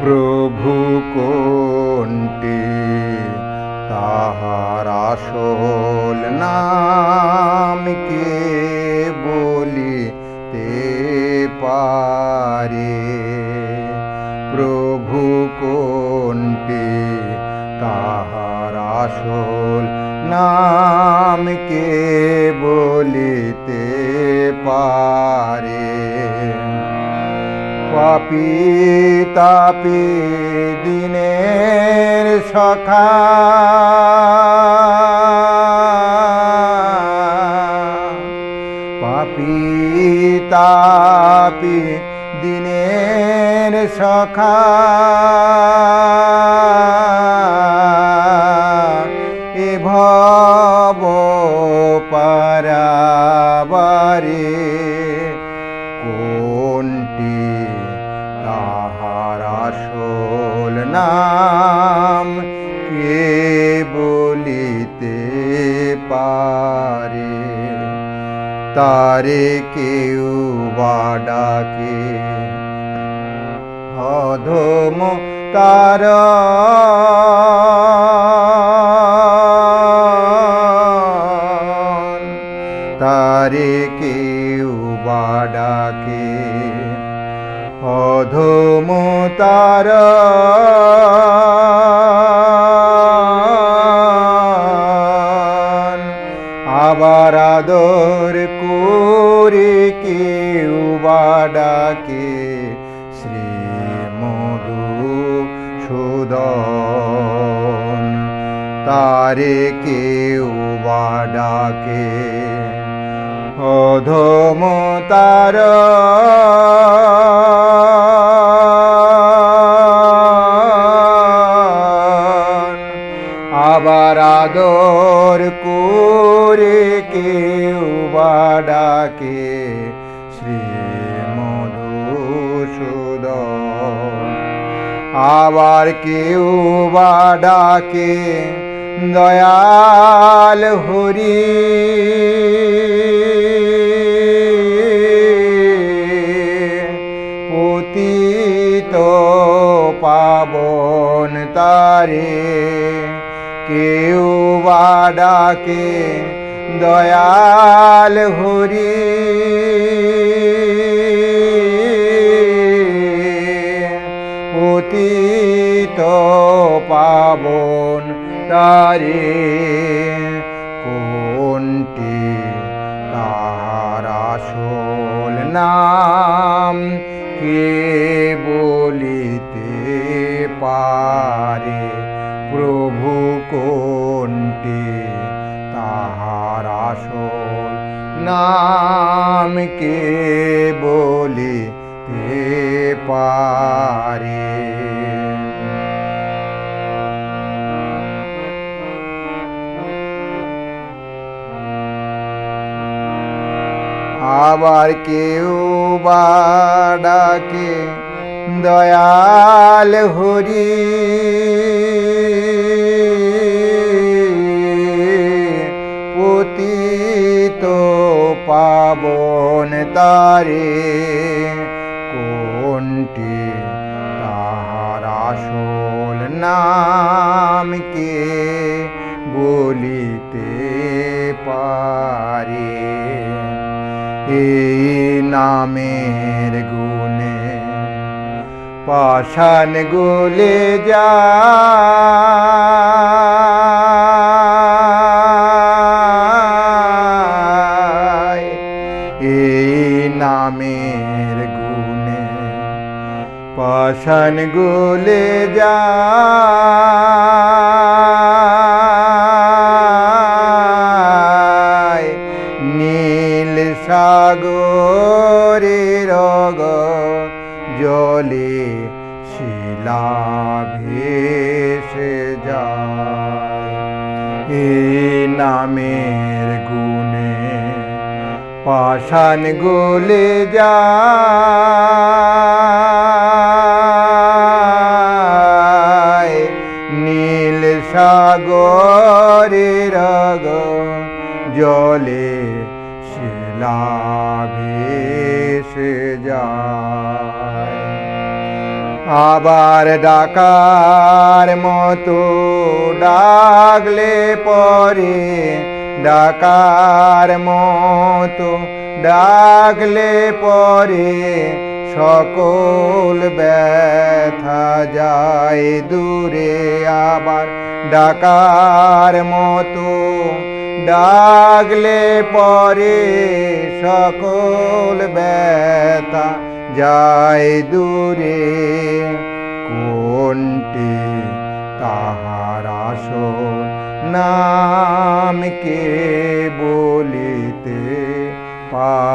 প্রভু কোনটি? তাহার আসল নাম কে বলিতে পারে? প্রভু কোনটি? তাহার আসল নাম কে বলিতে পারে? পাপি তাপি দিনের সখা। পাপি তাপি দিনের সখা। এ ভব পারাবারে নাম কে বলিতে পারে? তারে কেউ বা ডাকে? অধম তার তারে কেউ বা ডাকে? অধম তার আবার আদর করে কেউ বা ডাকে, শ্রী মধু সুদন, তারে বা ডাকে। অধম তার আবার আদর করে ডাকে শ্রী মধুসূদন। আবার কেউ বা ডাকে, দয়াল হরি। পতিত পাবন তারে, কেউ বা ডাকে দয়াল হরি। পতিত পাবন তারে কোনটি? তাহার আসল নাম কে বলিতে পারে? নাম কে বলিতে পারে। আবার কেউ বা ডাকে দয়াল হরি। নাম কে বলিতে পারে। এই নামের গুণে পাষাণ গলে যায় এই নামের গুণে পাষাণ গলে যায় নীল সাগরে রগ জলে শিলা ভেসে যায়। এই নামের গুণে পাষাণ গলে যায় আবার ডাকার মতো ডাকলে পরে ডাকার মতো ডাকলে পরে সকল ব্যথা যায় দূরে। আবার ডাকার মতো ডাকলে পরে সকল ব্যথা যায় দূরে কোনটি তাহার আসল নাম কে বলিতে পারে?